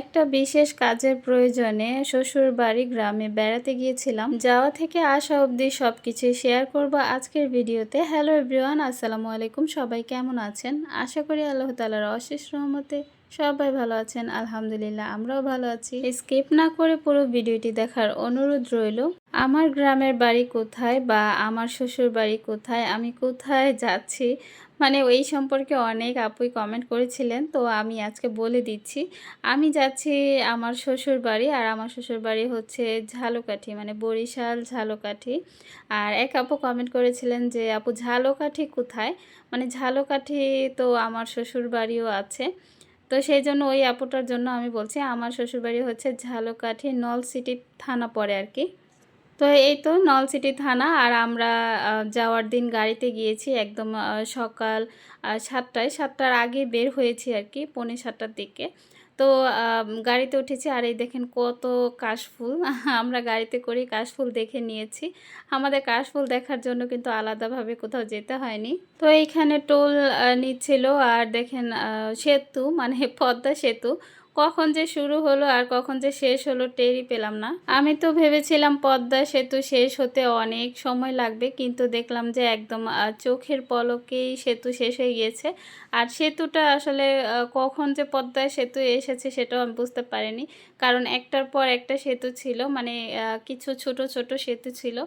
একটা বিশেষ কাজের প্রয়োজনে শ্বশুর বাড়ি গ্রামে বেড়াতে গিয়েছিলাম। যাওয়া থেকে আসা অবধি সব কিছু শেয়ার করব আজকের ভিডিওতে। হ্যালো এভরিওয়ান আসসালামু আলাইকুম। সবাই কেমন আছেন? আশা করি আল্লাহ তালার অশেষ রহমতে সবাই ভালো আছেন। আলহামদুলিল্লাহ, আমরাও ভালো আছি। স্কিপ না করে পুরো ভিডিওটি দেখার অনুরোধ রইল, আমার গ্রামের বাড়ি কোথায় বা আমার শ্বশুর বাড়ি কোথায়, আমি কোথায় যাচ্ছি? মানে ওই সম্পর্কে অনেক আপুই কমেন্ট করেছিলেন, তো আমি আজকে বলে দিচ্ছি। আমি যাচ্ছি আমার শ্বশুর বাড়ি আর আমার শ্বশুর বাড়ি হচ্ছে ঝালকাঠি মানে বরিশাল ঝালকাঠি। আর এক আপু কমেন্ট করেছিলেন যে, আপু, ঝালকাঠি কোথায়? মানে ঝালকাঠি তো আমার শ্বশুর বাড়িও আছে। তো সেই জন্য ওই আপুটার জন্য আমি বলছি, আমার শ্বশুরবাড়ি হচ্ছে ঝালকাঠি নল সিটি থানা পড়ে আর কি তো এই তো নলসিটি থানা, আর আমরা যাওয়ার দিন গাড়িতে গিয়েছি একদম সকাল সাতটায়। সাতটার আগে বের হয়েছি আর কি, পৌনে সাতটার দিকে। তো গাড়িতে উঠেছি, আর এই দেখেন কত কাশফুল। আমরা গাড়িতে করে কাশফুল দেখে নিয়েছি। আমাদের কাশফুল দেখার জন্য কিন্তু আলাদাভাবে কোথাও যেতে হয়নি। তো এইখানে টোল নিচ্ছিল, আর দেখেন সেতু মানে পদ্মা সেতু। কখন যে শুরু হলো আর কখন যে শেষ হলো টেরই পেলাম না। আমি তো ভেবেছিলাম পদ্মা সেতু শেষ হতে অনেক সময় লাগবে, কিন্তু দেখলাম যে একদম চোখের পলকেই সেতু শেষ হয়ে গিয়েছে। আর সেতুটা আসলে কখন যে পদ্মা সেতু এসেছে সেটাও আমি বুঝতে পারিনি। কারণ একটার পর একটা সেতু ছিল মানে কিছু ছোট ছোট সেতু ছিল।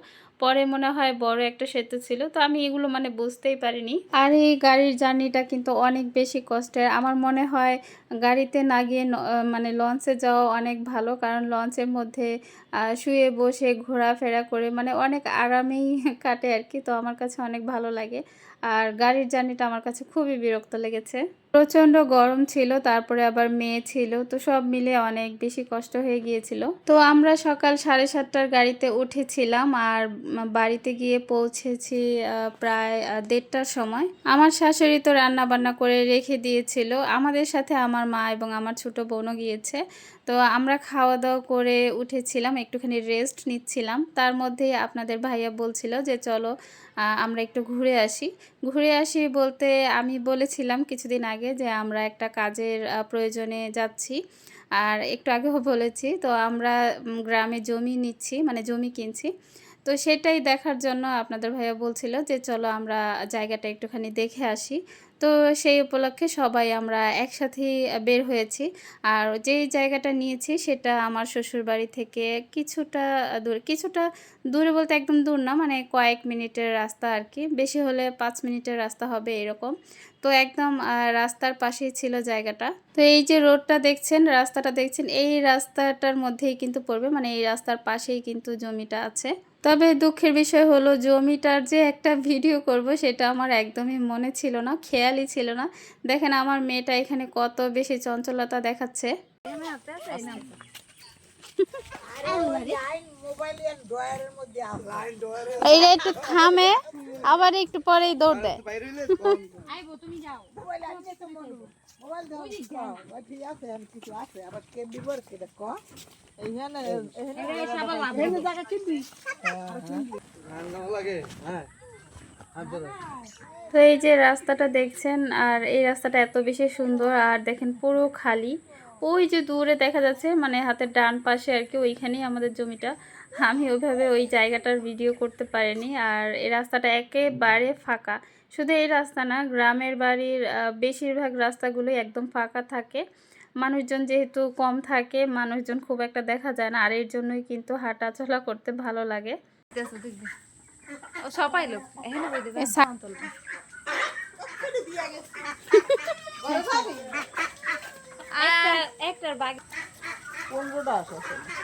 পরে মনে হয় বড় একটা সেতু ছিল, তো আমি এগুলো মানে বুঝতেই পারিনি। আর এই গাড়ির জার্নিটা কিন্তু অনেক বেশি কষ্টের। আমার মনে হয় গাড়িতে না গিয়ে মানে লঞ্চে যাওয়া অনেক ভালো। কারণ লঞ্চের মধ্যে শুয়ে বসে ঘোরাফেরা করে মানে অনেক আরামেই কাটে আর কি। তো আমার কাছে অনেক ভালো লাগে। আর গাড়ির জার্নিটা আমার কাছে খুবই বিরক্ত লেগেছে। প্রচণ্ড গরম ছিল, তারপরে আবার মেয়ে ছিল। তো সব মিলে অনেক বেশি কষ্ট হয়ে গিয়েছিল। তো আমরা সকাল সাড়ে সাতটার গাড়িতে উঠেছিলাম আর বাড়িতে গিয়ে পৌঁছেছি প্রায় দেড়টার সময়। আমার শাশুড়ি তো রান্না বান্না করে রেখে দিয়েছিল। আমাদের সাথে আমার মা এবং আমার ছোট বোনও গিয়েছে। তো আমরা খাওয়া দাওয়া করে উঠেছিলাম, একটুখানি রেস্ট নিচ্ছিলাম। তার মধ্যেই আপনাদের ভাইয়া বলছিল যে, চলো আমরা একটু ঘুরে আসি। ঘুরে আসি বলতে আমি বলেছিলাম কিছুদিন আগে যে, আমরা একটা কাজের প্রয়োজনে যাচ্ছি। আর একটু আগেও বলেছি, তো আমরা গ্রামে জমি নিচ্ছি মানে জমি কিনছি। তো সেটাই দেখার জন্য আপনাদের ভাইয়া বলছিল যে, চলো, আমরা জায়গাটা একটুখানি দেখে আসি। তো সেই উপলক্ষে সবাই আমরা একসাথেই বের হয়েছি। আর যেই জায়গাটা নিয়েছি সেটা আমার শ্বশুর বাড়ি থেকে কিছুটা দূর, কিছুটা দূরে বলতে একদম দূর না মানে কয়েক মিনিটের রাস্তা আর কি। বেশি হলে পাঁচ মিনিটের রাস্তা হবে এরকম। তো একদম রাস্তার পাশেই ছিল জায়গাটা। তো এই যে রোডটা দেখছেন, রাস্তাটা দেখছেন, এই রাস্তাটার মধ্যেই কিন্তু পড়বে মানে এই রাস্তার পাশেই কিন্তু জমিটা আছে। তবে দুঃখের বিষয় হলো জমিটার যে একটা ভিডিও করব সেটা আমার একদমই মনে ছিল না খেয়ালই ছিল না। দেখেন আমার মেয়েটা এখানে কত বেশি চঞ্চলতা দেখাচ্ছে। এইটা একটু থামে আবার একটু পরেই দৌড় দেয়। তো এই যে রাস্তাটা দেখছেন আর এই রাস্তাটা এত বেশি সুন্দর আর দেখেন পুরো খালি। ওই যে দূরে দেখা যাচ্ছে মানে হাতের ডান পাশে আর কি ওইখানেই আমাদের জমিটা। আমি ওইভাবে ওই জায়গাটার ভিডিও করতে পারিনি। আর এই রাস্তাটা একেবারে ফাঁকা। শুধু এই রাস্তা না গ্রামের বাড়ির বেশিরভাগ রাস্তাগুলোই একদম ফাঁকা থাকে। মানুষজন যেহেতু কম থাকে মানুষজন খুব একটা দেখা যায় না। আর এর জন্যই কিন্তু হাঁটাচলা করতে ভালো লাগে। সবাই লোক এখানে বই দেবে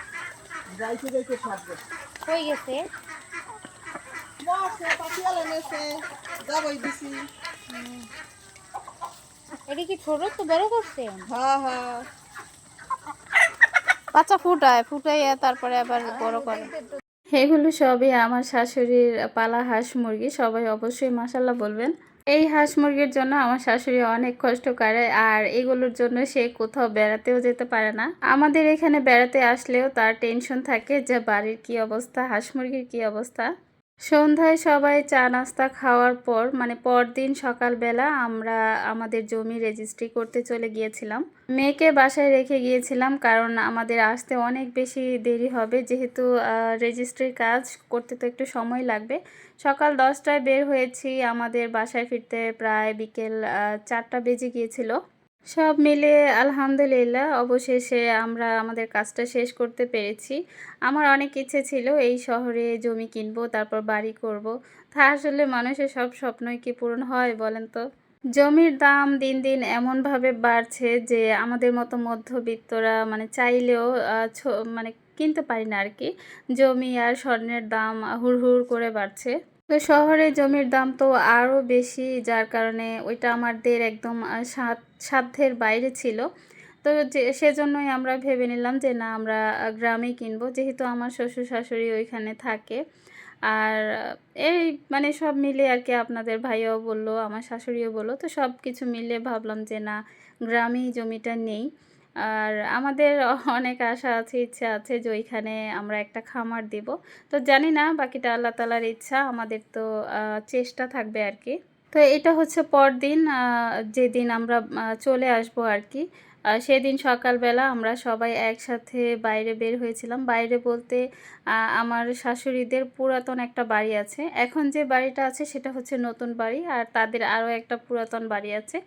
আর একটার বাগ হয়ে গেছে। এটা কি ছোট তো বড় করছে? বাচ্চা ফুটায় ফুটাইয়া তারপরে আবার বড় করে। এগুলো সবই আমার শাশুড়ির পালা হাঁস মুরগি সবাই অবশ্যই মাসাল্লাহ বলবেন। এই হাঁস মুরগির জন্য আমার শাশুড়ি অনেক কষ্ট করে, আর এগুলোর জন্য সে কোথাও বেড়াতেও যেতে পারে না। আমাদের এখানে বেড়াতে আসলেও তার টেনশন থাকে যে বাড়ির কি অবস্থা, হাঁস মুরগির কি অবস্থা। সন্ধ্যায় সবাই চা নাস্তা খাওয়ার পর মানে পরদিন সকালবেলা আমরা আমাদের জমি রেজিস্ট্রি করতে চলে গিয়েছিলাম। মেয়েকে বাসায় রেখে গিয়েছিলাম কারণ আমাদের আসতে অনেক বেশি দেরি হবে। যেহেতু রেজিস্ট্রির কাজ করতে তো একটু সময় লাগবে। সকাল দশটায় বের হয়েছি। আমাদের বাসায় ফিরতে প্রায় বিকেল চারটা বেজে গিয়েছিল। সব মিলে আলহামদুলিল্লাহ, অবশেষে আমরা আমাদের কাজটা শেষ করতে পেরেছি। আমার অনেক ইচ্ছে ছিল এই শহরে জমি কিনবো, তারপর বাড়ি করব। তা আসলে মানুষের সব স্বপ্নই কি পূরণ হয় বলেন তো? জমির দাম দিন দিন এমনভাবে বাড়ছে যে আমাদের মতো মধ্যবিত্তরা মানে চাইলেও মানে কিনতে পারি না আর কি। জমি আর স্বর্ণের দাম হুড় হুড় করে বাড়ছে। তো শহরে জমির দাম তো আরও বেশি যার কারণে ওইটা আমাদের একদম সাধ্যের বাইরে ছিল। তো যে সেজন্যই আমরা ভেবে নিলাম যে না আমরা আহ, গ্রামেই কিনবো। যেহেতু আমার শ্বশুর শাশুড়ি ওইখানে থাকে। আর এই মানে সব মিলে আর কি আপনাদের ভাইয়াও বলল আমার শাশুড়িও বলল তো সব কিছু মিলে ভাবলাম যে না গ্রামেই জমিটা নেই। আর আমাদের অনেক আশা আছে, ইচ্ছা আছে যে ওইখানে আমরা একটা খামার দিব। তো জানি না, বাকিটা আল্লাহ তালার ইচ্ছা, আমাদের তো চেষ্টা থাকবে আর কি। তো এটা হচ্ছে পরদিন যেদিন আমরা চলে আসব আর কি। সেদিন সকালবেলা আমরা সবাই একসাথে বাইরে বের হয়েছিলাম। বাইরে বলতে আমার শাশুড়িদের পুরাতন একটা বাড়ি আছে। এখন যে বাড়িটা আছে সেটা হচ্ছে নতুন বাড়ি, আর তাদের আরও একটা পুরাতন বাড়ি আছে।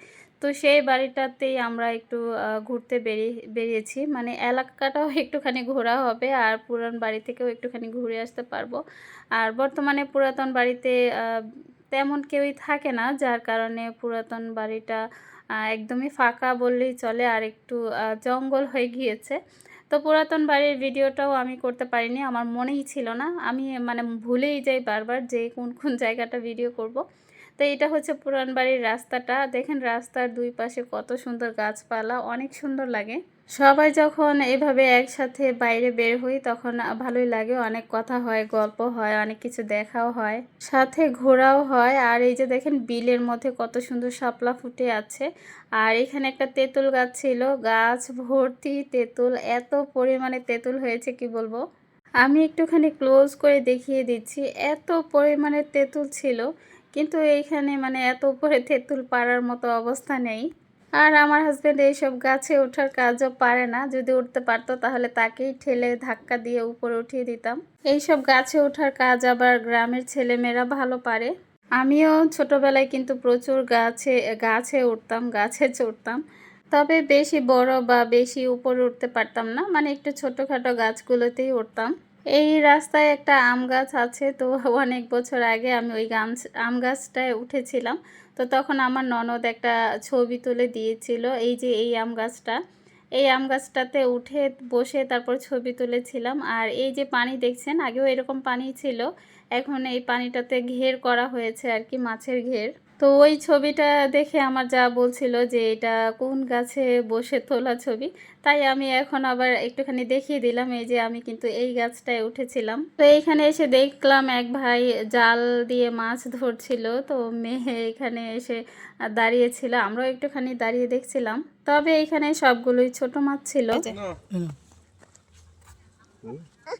তো সেই বাড়িটাতেই আমরা একটু ঘুরতে বেরিয়ে, বেরিয়েছি। মানে এলাকাটাও একটুখানি ঘোরা হবে আর পুরান বাড়ি থেকেও একটুখানি ঘুরে আসতে পারব। আর বর্তমানে পুরাতন বাড়িতে তেমন কেউই থাকে না, যার কারণে পুরাতন বাড়িটা একদমই ফাঁকা বললেই চলে আর একটু জঙ্গল হয়ে গিয়েছে। তো পুরাতন বাড়ির ভিডিওটাও আমি করতে পারিনি, আমার মনেই ছিল না। আমি মানে ভুলেই যাই বারবার যে কোন কোন জায়গাটা ভিডিও করব। তো এটা হচ্ছে পুরান বাড়ির রাস্তাটা। দেখেন রাস্তার দুই পাশে কত সুন্দর গাছপালা, অনেক সুন্দর লাগে। সবাই যখন এভাবে একসাথে বাইরে বের হই, তখন ভালোই লাগে, অনেক কথা হয়, গল্প হয়, অনেক কিছু দেখাও হয়, সাথে ঘোরাও হয়। আর এই যে দেখেন বিলের মধ্যে কত সুন্দর শাপলা ফুটে আছে। আর এখানে একটা তেঁতুল গাছ ছিল, গাছ ভর্তি তেঁতুল, এত পরিমাণে তেঁতুল হয়েছে কি বলব? আমি একটুখানি ক্লোজ করে দেখিয়ে দিচ্ছি, এত পরিমাণে তেঁতুল ছিল। কিন্তু এইখানে মানে এত উপরে তেঁতুল পাড়ার মতো অবস্থা নেই। আর আমার হাজব্যান্ড এইসব গাছে ওঠার কাজও পারে না। যদি উঠতে পারতো তাহলে তাকেই ঠেলে ধাক্কা দিয়ে উপরে উঠিয়ে দিতাম। এইসব গাছে ওঠার কাজ আবার গ্রামের ছেলেমেয়েরা ভালো পারে। আমিও ছোটবেলায় কিন্তু প্রচুর গাছে গাছে উঠতাম, গাছে চড়তাম। তবে বেশি বড় বা বেশি উপরে উঠতে পারতাম না। মানে একটু ছোটোখাটো গাছগুলোতেই উঠতাম। এই রাস্তায় একটা আম গাছ আছে, তো অনেক বছর আগে আমি ওই গাম, আম গাছটায় উঠেছিলাম। তো তখন আমার ননদ একটা ছবি তুলে দিয়েছিল, এই যে এই আম গাছটা। এই আম গাছটাতে উঠে বসে তারপর ছবি তুলেছিলাম। আর এই যে পানি দেখছেন, আগেও এরকম পানি ছিল, এখন এই পানিটাতে ঘের করা হয়েছে আর কি, মাছের ঘের। তো ওই ছবিটা দেখে আমার যা বলছিল যে এটা কোন গাছে বসে তোলা ছবি তাই আমি এখন আবার একটুখানি দেখিয়ে দিলাম এই যে আমি কিন্তু এই গাছটায় উঠেছিলাম। তো এইখানে এসে দেখলাম এক ভাই জাল দিয়ে মাছ ধরছিল তো মেয়ে এখানে এসে দাঁড়িয়েছিল আমরাও একটুখানি দাঁড়িয়ে দেখছিলাম। তবে এখানে সবগুলোই ছোট মাছ ছিল।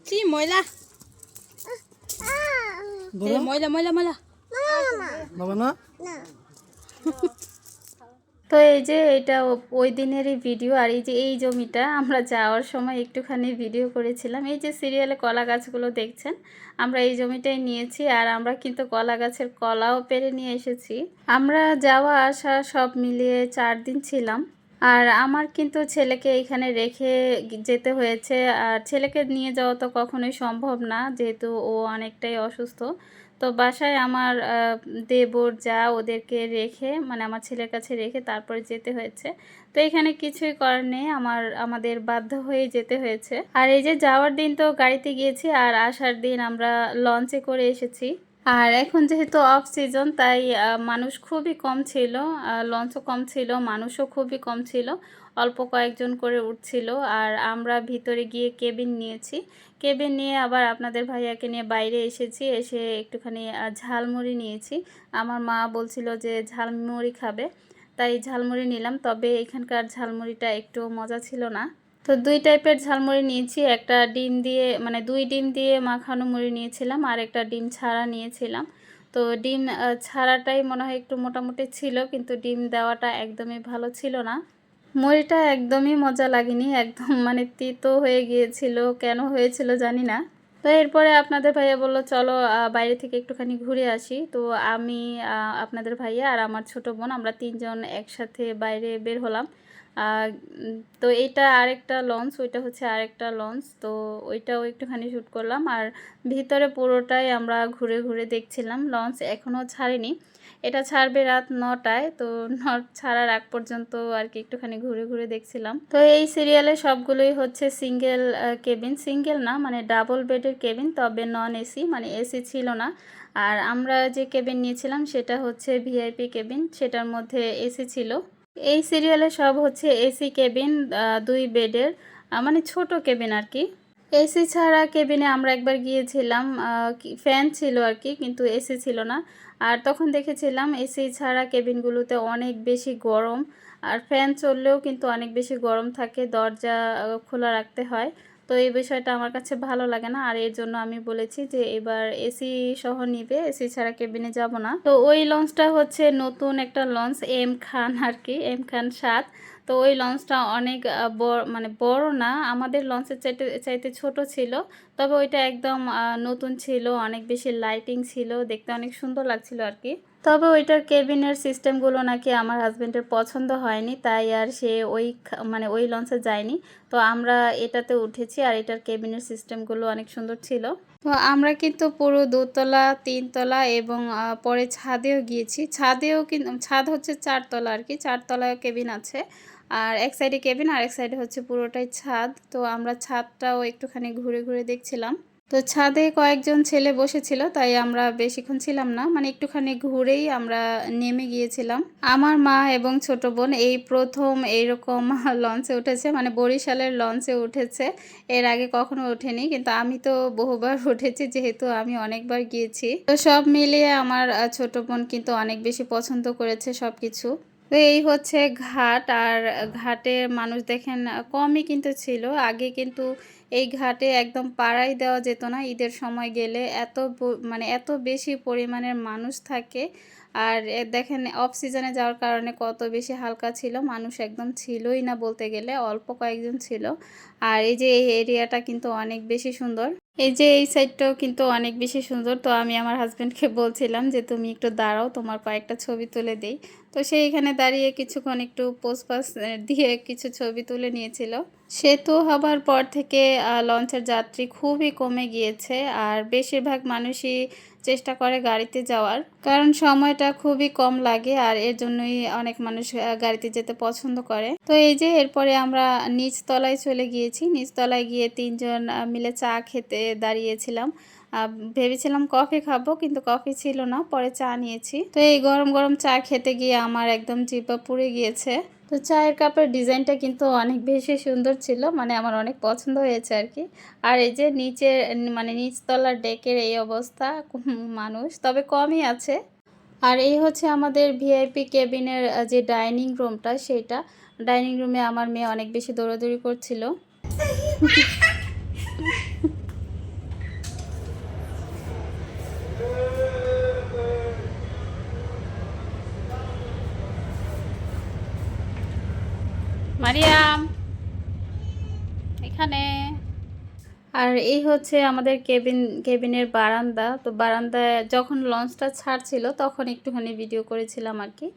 কি ময়লা? ময়লা ময়লা ময়লা। বাবা না? তো এই যে এটা ওই দিনেরই ভিডিও আর এই যে এই জমিটা আমরা যাওয়ার সময় একটুখানি ভিডিও করেছিলাম। এই যে সিরিয়ালে কলা গাছগুলো দেখছেন আমরা এই জমিটাই নিয়েছি আর আমরা কিন্তু কলা গাছের কলাও পেরে নিয়ে এসেছি। আমরা যাওয়া আসা সব মিলিয়ে চার দিন ছিলাম। আর আমার কিন্তু ছেলেকে এখানে রেখে যেতে হয়েছে। আর ছেলেকে নিয়ে যাওয়া তো কখনোই সম্ভব না যেহেতু ও অনেকটাই অসুস্থ। তো বাসায় আমার দেবর যা ওদেরকে রেখে মানে আমার ছেলের কাছে রেখে তারপরে যেতে হয়েছে। তো এখানে কিছুই করার নেই, আমার, আমাদের বাধ্য হয়ে যেতে হয়েছে। আর এই যে যাওয়ার দিন তো গাড়িতে গিয়েছি, আর আসার দিন আমরা লঞ্চে করে এসেছি। আর এখন যেহেতু অফ সিজন তাই মানুষ খুবই কম ছিল লঞ্চও কম ছিল, মানুষও খুবই কম ছিল। অল্প কয়েকজন করে উঠছিল আর আমরা ভিতরে গিয়ে কেবিন নিয়েছি। কেবিন নিয়ে আবার আপনাদের ভাইয়াকে নিয়ে বাইরে এসেছি, এসে একটুখানি ঝালমুড়ি নিয়েছি। আমার মা বলছিল যে ঝালমুড়ি খাবে, তাই ঝালমুড়ি নিলাম। তবে এখানকার ঝালমুড়িটা একটু মজা ছিল না। তো দুই টাইপের ঝালমুড়ি নিয়েছি, একটা ডিম দিয়ে মানে দুই ডিম দিয়ে মাখানো মুড়ি নিয়েছিলাম আর একটা ডিম ছাড়া নিয়েছিলাম। তো ডিম ছাড়াটাই মনে হয় একটু মোটামুটি ছিল, কিন্তু ডিম দেওয়াটা একদমই ভালো ছিল না। মুড়িটা একদমই মজা লাগেনি, একদম মানে তিতো হয়ে গিয়েছিল, কেন হয়েছিল জানি না। তো এরপরে আপনাদের ভাইয়া বলল, চলো বাইরে থেকে একটুখানি ঘুরে আসি। তো আমি আপনাদের ভাইয়া আর আমার ছোট বোন আমরা তিনজন একসাথে বাইরে বের হলাম। তো এটা আরেকটা লঞ্চ, ওইটা হচ্ছে আরেকটা লঞ্চ। তো ওইটাও একটুখানি শ্যুট করলাম। আর ভিতরে পুরোটাই আমরা ঘুরে ঘুরে দেখছিলাম। লঞ্চ এখনও ছাড়েনি। এটা ছাড়বে রাত নটায়, তো নট ছাড়ার আগ পর্যন্ত আর কি একটুখানি ঘুরে ঘুরে দেখছিলাম। তো এই সিরিয়ালে সবগুলোই হচ্ছে সিঙ্গেল কেবিন। সিঙ্গেল না মানে ডাবল বেডের কেবিন, তবে নন এসি মানে এসি ছিল না। আর আমরা যে কেবিন নিয়েছিলাম, সেটা হচ্ছে ভিআইপি কেবিন, সেটার মধ্যে এসি ছিল। এই সিরিয়ালে সব হচ্ছে এসি কেবিন দুই বেডের মানে ছোট কেবিন আর কি। এসি ছাড়া কেবিনে আমরা একবার গিয়েছিলাম ফ্যান ছিল আর কি, কিন্তু এসি ছিল না। আর তখন দেখেছিলাম এসি ছাড়া কেবিনগুলোতে অনেক বেশি গরম আর ফ্যান চললেও কিন্তু অনেক বেশি গরম থাকে, দরজা খোলা রাখতে হয়। তো এই বিষয়টা আমার কাছে ভালো লাগে না আর এর জন্য আমি বলেছি যে এবার এসি সহ নিবে, এসি ছাড়া কেবিনে যাব না। তো ওই লঞ্চটা হচ্ছে নতুন একটা লঞ্চ, এম খান আর কি, এম খান সাত। তো ওই লঞ্চটা অনেক বড় মানে বড় না, আমাদের লঞ্চের চাইতে চাইতে ছোট ছিল। তবে ওইটা একদম নতুন ছিল, অনেক বেশি লাইটিং ছিল, দেখতে অনেক সুন্দর লাগছিল আর কি তবে ওইটার কেবিনের সিস্টেমগুলো নাকি আমার হাজব্যান্ডের পছন্দ হয়নি, তাই আর সে ওই মানে ওই লঞ্চে যায়নি। তো আমরা এটাতে উঠেছি আর এটার কেবিনের সিস্টেমগুলো অনেক সুন্দর ছিল। তো আমরা কিন্তু পুরো দোতলা, তিনতলা এবং পরে ছাদেও গিয়েছি। ছাদেও কিন্তু ছাদ হচ্ছে চারতলা আর কি চারতলা কেবিন আছে। আর এক সাইডে কেবিন আর এক সাইডে হচ্ছে পুরোটাই ছাদ। তো আমরা ছাদটাও একটুখানি ঘুরে ঘুরে দেখছিলাম। তো ছাদে কয়েকজন ছেলে বসেছিল, তাই আমরা বেশিক্ষণ ছিলাম না। মানে একটুখানি ঘুরেই আমরা নেমে গিয়েছিলাম। আমার মা এবং ছোট বোন এই প্রথম এইরকম লঞ্চে উঠেছে। মানে বরিশালের লঞ্চে উঠেছে। এর আগে কখনো ওঠেনি, কিন্তু আমি তো বহুবার উঠেছি, যেহেতু আমি অনেকবার গিয়েছি। তো সব মিলিয়ে আমার ছোট বোন কিন্তু অনেক বেশি পছন্দ করেছে সব কিছু তো এই হচ্ছে ঘাট। আর ঘাটে মানুষ দেখেন, কমই কিন্তু ছিল। আগে কিন্তু এই ঘাটে একদম পাড়াই দেওয়া যেত না। ঈদের সময় গেলে এত মানে এত বেশি পরিমাণের মানুষ থাকে। আর দেখেন অফ সিজনে যাওয়ার কারণে কত বেশি হালকা ছিল। মানুষ একদম ছিলই না বলতে গেলে, অল্প কয়েকজন ছিল। আর এই যে এই এরিয়াটা কিন্তু অনেক বেশি সুন্দর। এই যে এই সাইডটাও কিন্তু অনেক বেশি সুন্দর। তো আমি আমার হাজব্যান্ডকে বলছিলাম যে, তুমি একটু দাঁড়াও, তোমার কয়েকটা ছবি তুলে দেই। তো সে এখানে দাঁড়িয়ে কিছুক্ষণ একটু পোস্ট পাস দিয়ে কিছু ছবি তুলে নিয়েছিল। সেতু হবার পর থেকে লঞ্চের যাত্রী খুবই কমে গিয়েছে আর বেশিরভাগ মানুষই চেষ্টা করে গাড়িতে যাওয়ার। কারণ সময়টা খুবই কম লাগে আর এর জন্যই অনেক মানুষ গাড়িতে যেতে পছন্দ করে। তো এই যে এরপরে আমরা নিচতলায় চলে গিয়েছি। নিচতলায় গিয়ে তিনজন মিলে চা খেতে দাঁড়িয়েছিলাম। ভেবেছিলাম কফি খাব, কিন্তু কফি ছিল না, পরে চা নিয়েছি। তো এই গরম গরম চা খেতে গিয়ে আমার একদম জিব্বা পুড়ে গিয়েছে। তো চায়ের কাপের ডিজাইনটা কিন্তু অনেক বেশি সুন্দর ছিল মানে আমার অনেক পছন্দ হয়েছে আর কি। আর এই যে নিচে মানে নিচতলার ডেকের এই অবস্থা মানুষ, তবে কমই আছে। আর এই হচ্ছে আমাদের ভিআইপি কেবিনের যে ডাইনিং রুমটা সেটা ডাইনিং রুমে আমার মেয়ে অনেক বেশি দৌড়াদৌড়ি করছিল মারিয়াম এখানে আর এই হচ্ছে আমাদের কেবিন, কেবিনের বারান্দা। তো বারান্দায় যখন লঞ্চটা ছাড়ছিল তখন একটুখানি ভিডিও করেছিলাম আর কি।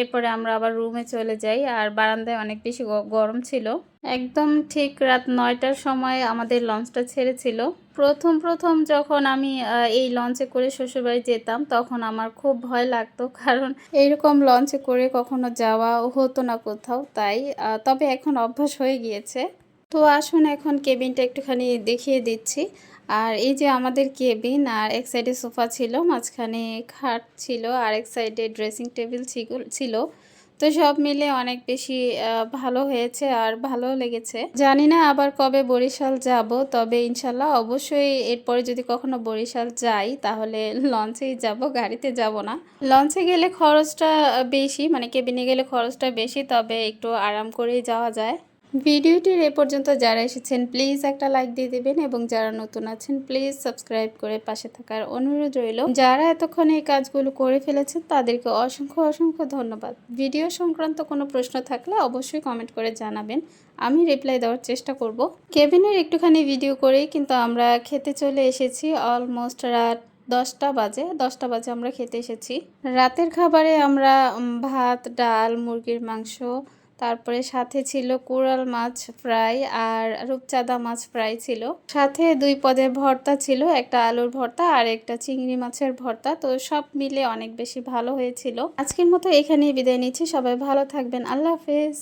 এরপরে আমরা আবার রুমে চলে যাই আর বারান্দায় অনেক বেশি গরম ছিল। একদম ঠিক রাত নয়টার সময় আমাদের লঞ্চটা ছেড়েছিল। প্রথম প্রথম যখন আমি এই লঞ্চে করে শ্বশুরবাড়ি যেতাম তখন আমার খুব ভয় লাগতো। কারণ এইরকম লঞ্চে করে কখনো যাওয়া হতো না কোথাও, তাই তবে এখন অভ্যাস হয়ে গিয়েছে। তো আসুন এখন কেবিনটা একটুখানি দেখিয়ে দিচ্ছি। আর এই যে আমাদের কেবিন, আর এক সাইডে সোফা ছিল, মাঝখানে খাট ছিল, আর এক সাইডে ড্রেসিং টেবিল ছিল তো সব মিলে অনেক বেশি ভালো হয়েছে আর ভালো লেগেছে। জানি না আবার কবে বরিশাল যাব, তবে ইনশাল্লাহ অবশ্যই এরপরে যদি কখনো বরিশাল যাই, তাহলে লঞ্চেই যাব, গাড়িতে যাব না। লঞ্চে গেলে খরচটা বেশি মানে কেবিনে গেলে খরচটা বেশি, তবে একটু আরাম করেই যাওয়া যায়। ভিডিওটির এ পর্যন্ত যারা এসেছেন প্লিজ একটা লাইক দিয়ে দেবেন এবং যারা নতুন আছেন প্লিজ সাবস্ক্রাইব করে পাশে থাকার অনুরোধ রইল। যারা এতক্ষণ এই কাজগুলো করে ফেলেছেন, তাদেরকে অসংখ্য অসংখ্য ধন্যবাদ। ভিডিও সংক্রান্ত কোনো প্রশ্ন থাকলে অবশ্যই কমেন্ট করে জানাবেন। আমি রিপ্লাই দেওয়ার চেষ্টা করব। কেবিনের একটুখানি ভিডিও করেই কিন্তু আমরা খেতে চলে এসেছি। অলমোস্ট রাত দশটা বাজে দশটা বাজে আমরা খেতে এসেছি। রাতের খাবারে আমরা ভাত, ডাল, মুরগির মাংস তারপরে সাথে ছিল কোরাল মাছ ফ্রাই আর রূপচাঁদা মাছ ফ্রাই ছিল। সাথে দুই পদের ভর্তা ছিল, একটা আলুর ভর্তা আর একটা চিংড়ি মাছের ভর্তা। তো সব মিলে অনেক বেশি ভালো হয়েছিল। আজকের মতো এখানেই বিদায় নিচ্ছি। সবাই ভালো থাকবেন। আল্লাহ হাফেজ।